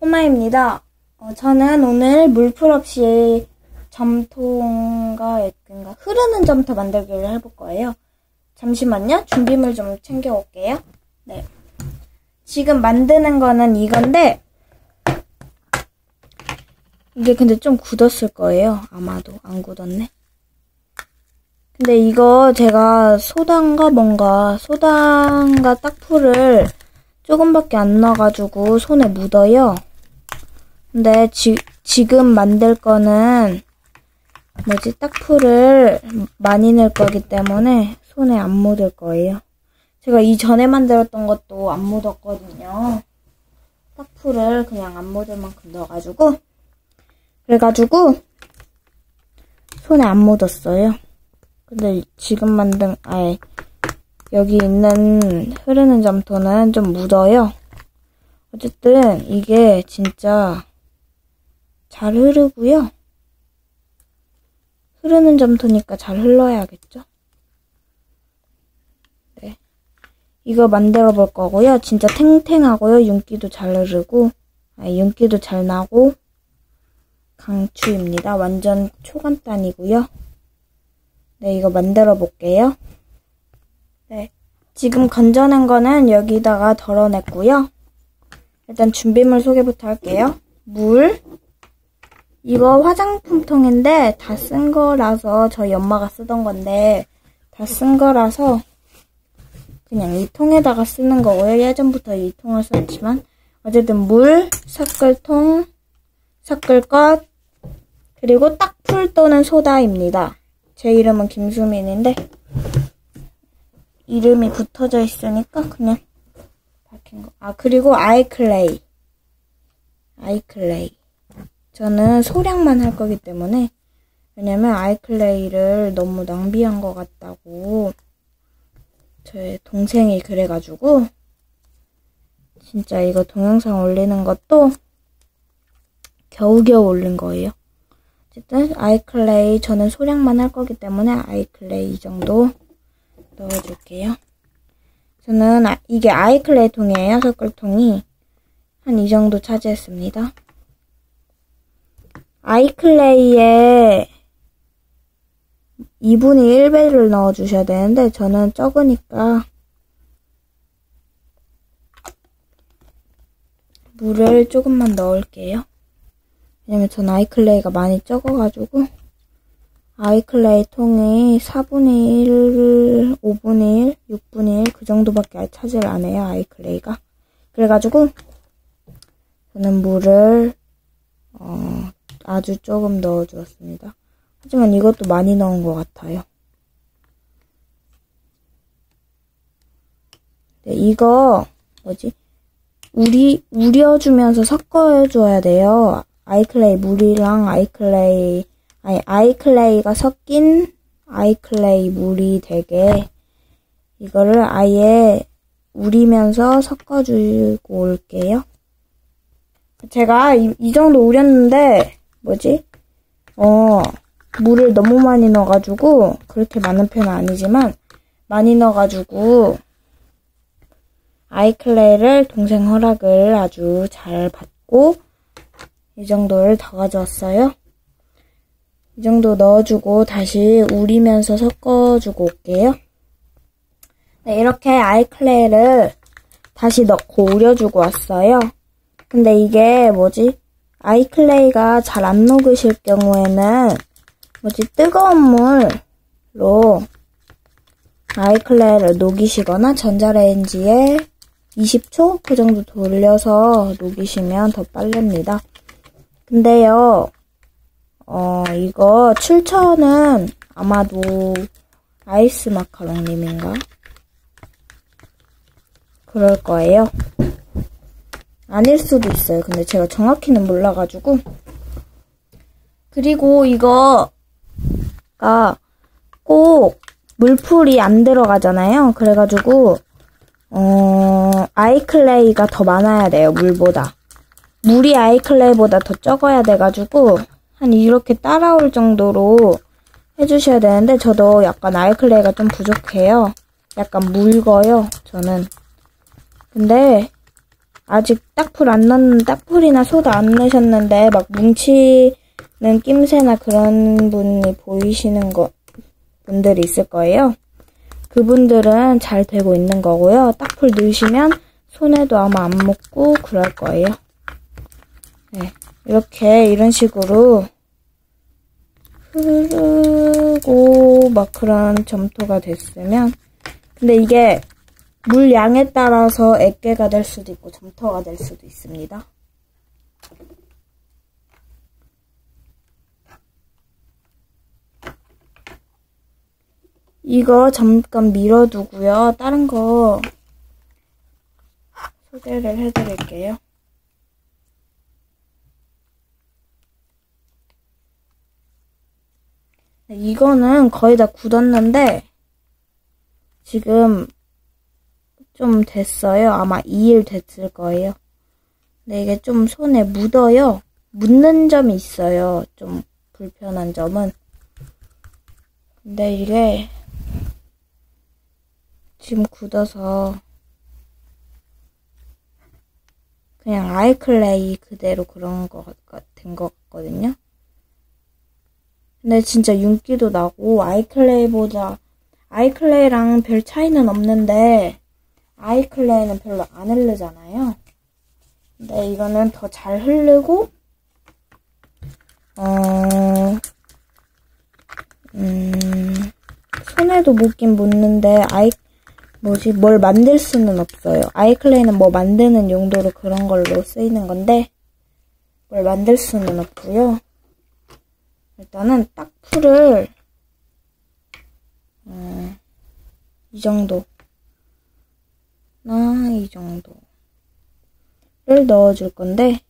꼬마입니다. 어, 저는 오늘 물풀 없이 점토인가 그러니까 흐르는 점토 만들기를 해볼 거예요. 잠시만요. 준비물 좀 챙겨올게요. 네. 지금 만드는 거는 이건데 이게 근데 좀 굳었을 거예요. 아마도 안 굳었네. 근데 이거 제가 소단가 뭔가 소단가 딱풀을 조금밖에 안 넣어가지고 손에 묻어요. 근데 지, 지금 만들 거는 뭐지 딱풀을 많이 넣을 거기 때문에 손에 안 묻을 거예요. 제가 이전에 만들었던 것도 안 묻었거든요. 딱풀을 그냥 안 묻을 만큼 넣어가지고 그래가지고 손에 안 묻었어요. 근데 지금 만든 아예 여기 있는 흐르는 점토는 좀 묻어요. 어쨌든 이게 진짜 잘 흐르고요. 흐르는 점토니까 잘 흘러야겠죠? 네. 이거 만들어 볼 거고요. 진짜 탱탱하고요. 윤기도 잘 흐르고, 아, 윤기도 잘 나고, 강추입니다. 완전 초간단이고요. 네, 이거 만들어 볼게요. 네. 지금 건져낸 거는 여기다가 덜어냈고요. 일단 준비물 소개부터 할게요. 물. 이거 화장품통인데 다 쓴 거라서 저희 엄마가 쓰던 건데 다 쓴 거라서 그냥 이 통에다가 쓰는 거고요. 예전부터 이 통을 썼지만 어쨌든 물, 섞을 통, 섞을 것, 그리고 딱풀 또는 소다입니다. 제 이름은 김수민인데 이름이 붙어져 있으니까 그냥 박힌 거. 아 그리고 아이클레이. 아이클레이. 저는 소량만 할 거기 때문에 왜냐면 아이클레이를 너무 낭비한 것 같다고 제 동생이 그래가지고 진짜 이거 동영상 올리는 것도 겨우겨우 올린 거예요. 어쨌든 아이클레이 저는 소량만 할 거기 때문에 아이클레이 이 정도 넣어줄게요. 저는 아, 이게 아이클레이 통이에요. 섞을통이 한 이 정도 차지했습니다. 아이클레이에 2분의 1배를 넣어주셔야 되는데 저는 적으니까 물을 조금만 넣을게요. 왜냐면 전 아이클레이가 많이 적어가지고 아이클레이 통이 4분의 1, 5분의 1, 6분의 1 그 정도밖에 차지를 안 해요. 아이클레이가. 그래가지고 저는 물을 어, 아주 조금 넣어주었습니다. 하지만 이것도 많이 넣은 것 같아요. 네, 이거 뭐지? 우리 우려주면서 섞어줘야 돼요. 아이클레이 물이랑 아이클레이 아니 아이클레이가 섞인 아이클레이 물이 되게 이거를 아예 우리면서 섞어주고 올게요. 제가 이, 이 정도 우렸는데 뭐지? 어 물을 너무 많이 넣어가지고 그렇게 많은 편은 아니지만 많이 넣어가지고 아이클레이를 동생 허락을 아주 잘 받고 이 정도를 더 가져왔어요. 이 정도 넣어주고 다시 우리면서 섞어주고 올게요. 네, 이렇게 아이클레이를 다시 넣고 우려주고 왔어요. 근데 이게 뭐지? 아이클레이가 잘 안 녹으실 경우에는 뭐지? 뜨거운 물로 아이클레이를 녹이시거나 전자레인지에 20초 그 정도 돌려서 녹이시면 더 빠릅니다. 근데요, 어, 이거 출처는 아마도 아이스 마카롱님인가? 그럴 거예요. 아닐 수도 있어요. 근데 제가 정확히는 몰라가지고. 그리고 이거가 꼭 물풀이 안 들어가잖아요. 그래가지고, 어, 아이클레이가 더 많아야 돼요. 물보다. 물이 아이클레이보다 더 적어야 돼가지고, 한 이렇게 따라올 정도로 해주셔야 되는데, 저도 약간 아이클레이가 좀 부족해요. 약간 묽어요, 저는. 근데, 아직 딱풀 안 넣는, 딱풀이나 소다 안 넣으셨는데, 막 뭉치는 낌새나 그런 분이 보이시는 거, 분들이 있을 거예요. 그분들은 잘 되고 있는 거고요. 딱풀 넣으시면 손에도 아마 안 묻고 그럴 거예요. 네. 이렇게 이런 식으로 흐르고 막 그런 점토가 됐으면 근데 이게 물 양에 따라서 액계가 될 수도 있고 점토가 될 수도 있습니다. 이거 잠깐 밀어두고요. 다른 거 소개를 해드릴게요. 네, 이거는 거의 다 굳었는데 지금 좀 됐어요. 아마 2일 됐을 거예요. 근데 이게 좀 손에 묻어요. 묻는 점이 있어요. 좀 불편한 점은. 근데 이게 지금 굳어서 그냥 아이클레이 그대로 그런 거 같은 것 같거든요. 근데 진짜 윤기도 나고 아이클레이보다 아이클레이랑 별 차이는 없는데 아이클레이는 별로 안 흐르잖아요. 근데 이거는 더 잘 흐르고 어... 음... 손에도 묻긴 묻는데 아이 뭐지 뭘 만들 수는 없어요. 아이클레이는 뭐 만드는 용도로 그런 걸로 쓰이는 건데 뭘 만들 수는 없고요. 일단은 딱 풀을 어, 이 정도 나 이 정도를 넣어줄 건데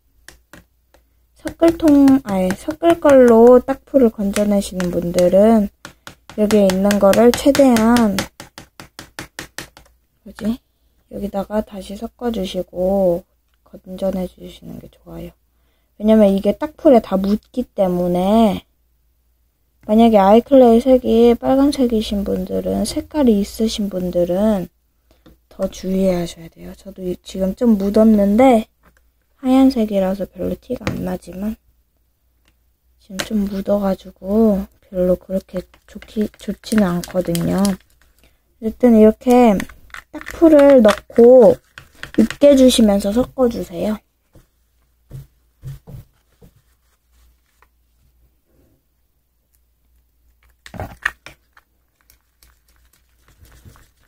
섞을통 아니 섞을 걸로 딱 풀을 건져내시는 분들은 여기에 있는 거를 최대한 뭐지 여기다가 다시 섞어주시고 건져내 주시는 게 좋아요. 왜냐면 이게 딱풀에 다 묻기 때문에 만약에 아이클레이 색이 빨간색이신 분들은 색깔이 있으신 분들은 더 주의하셔야 돼요. 저도 지금 좀 묻었는데 하얀색이라서 별로 티가 안 나지만 지금 좀 묻어가지고 별로 그렇게 좋기, 좋지는 않거든요. 어쨌든 이렇게 딱 풀을 넣고 으깨주시면서 섞어주세요.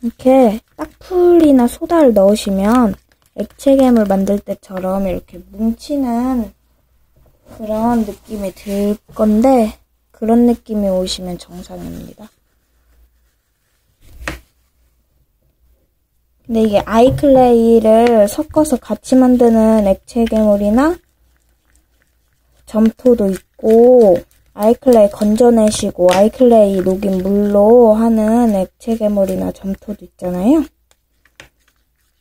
이렇게 딱풀이나 소다를 넣으시면 액체괴물 만들 때처럼 이렇게 뭉치는 그런 느낌이 들 건데 그런 느낌이 오시면 정상입니다. 근데 이게 아이클레이를 섞어서 같이 만드는 액체 괴물이나 점토도 있고 아이클레이 건져내시고 아이클레이 녹인 물로 하는 액체 괴물이나 점토도 있잖아요.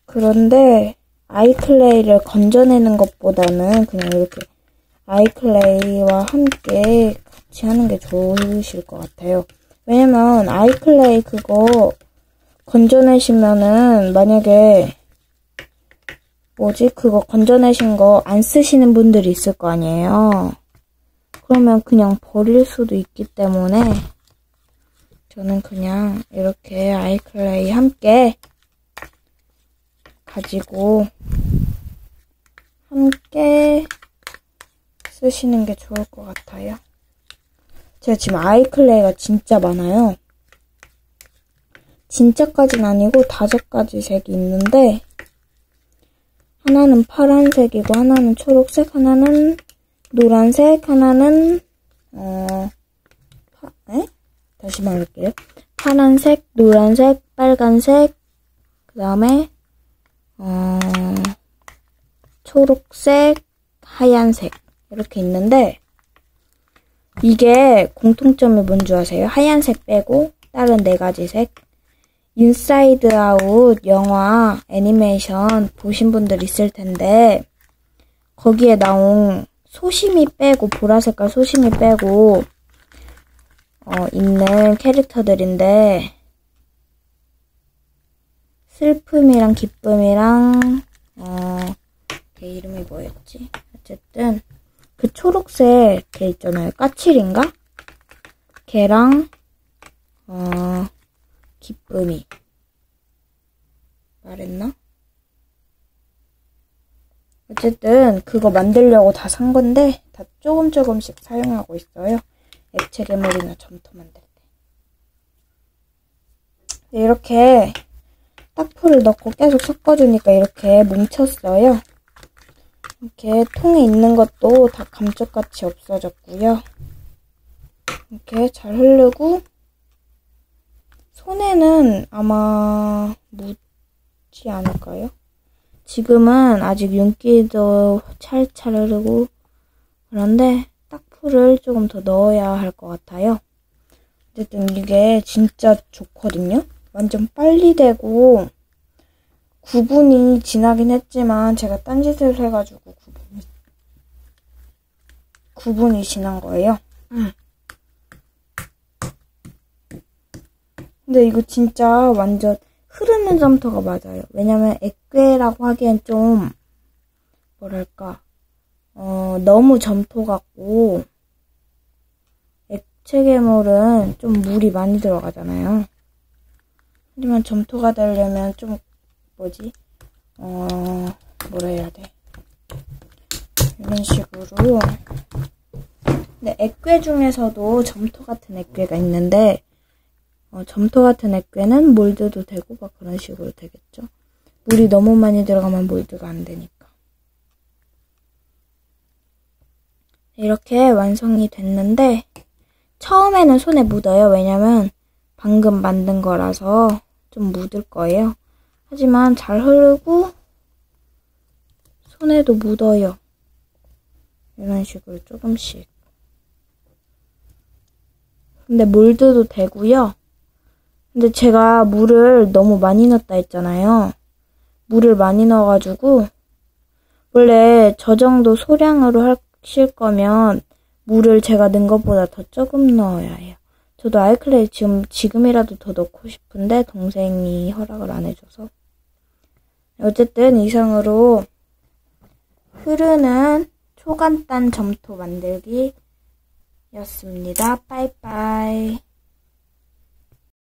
그런데 아이클레이를 건져내는 것보다는 그냥 이렇게 아이클레이와 함께 같이 하는 게 좋으실 것 같아요. 왜냐면 아이클레이 그거 건져내시면은 만약에 뭐지 그거 건져내신 거 안 쓰시는 분들이 있을 거 아니에요. 그러면 그냥 버릴 수도 있기 때문에 저는 그냥 이렇게 아이클레이 함께 가지고 함께 쓰시는 게 좋을 것 같아요. 제가 지금 아이클레이가 진짜 많아요. 진짜까진 아니고 다섯 가지 색이 있는데 하나는 파란색이고 하나는 초록색, 하나는 노란색, 하나는 어, 파, 에? 다시 말할게요. 파란색, 노란색, 빨간색, 그 다음에 어, 초록색, 하얀색 이렇게 있는데 이게 공통점이 뭔지 아세요? 하얀색 빼고 다른 네 가지 색 인사이드 아웃 영화 애니메이션 보신 분들 있을 텐데 거기에 나온 소심이 빼고 보라색깔 소심이 빼고 어, 있는 캐릭터들인데 슬픔이랑 기쁨이랑 어, 걔 이름이 뭐였지? 어쨌든 그 초록색 걔 있잖아요. 까칠인가? 걔랑 어 기쁨이 말했나? 어쨌든 그거 만들려고 다 산 건데 다 조금 조금씩 사용하고 있어요. 액체 괴물이나 점토 만들 때. 네, 이렇게 딱풀을 넣고 계속 섞어주니까 이렇게 뭉쳤어요. 이렇게 통에 있는 것도 다 감쪽같이 없어졌고요. 이렇게 잘 흐르고 손에는 아마 묻지 않을까요? 지금은 아직 윤기도 찰찰 흐르고 그런데 딱풀을 조금 더 넣어야 할 것 같아요. 어쨌든 이게 진짜 좋거든요. 완전 빨리 되고 구분이 지나긴 했지만 제가 딴짓을 해가지고 구분이 구분이 지난 거예요. 음. 근데 이거 진짜 완전 흐르는 점토가 맞아요. 왜냐면 액 괴라고 하기엔 좀 뭐랄까 어, 너무 점토 같고 액체 괴물은 좀 물이 많이 들어가잖아요. 하지만 점토가 되려면 좀 뭐지? 어 뭐라 해야 돼? 이런 식으로 근데 액괴 중에서도 점토 같은 액괴가 있는데 어, 점토 같은 액괴는 몰드도 되고 막 그런 식으로 되겠죠. 물이 너무 많이 들어가면 몰드가 안 되니까. 이렇게 완성이 됐는데 처음에는 손에 묻어요. 왜냐면 방금 만든 거라서 좀 묻을 거예요. 하지만 잘 흐르고 손에도 묻어요. 이런 식으로 조금씩. 근데 몰드도 되고요. 근데 제가 물을 너무 많이 넣었다 했잖아요. 물을 많이 넣어가지고 원래 저 정도 소량으로 하실 거면 물을 제가 넣은 것보다 더 조금 넣어야 해요. 저도 아이클레이 지금 지금이라도 더 넣고 싶은데 동생이 허락을 안 해줘서 어쨌든 이상으로 흐르는 초간단 점토 만들기 였습니다. 빠이빠이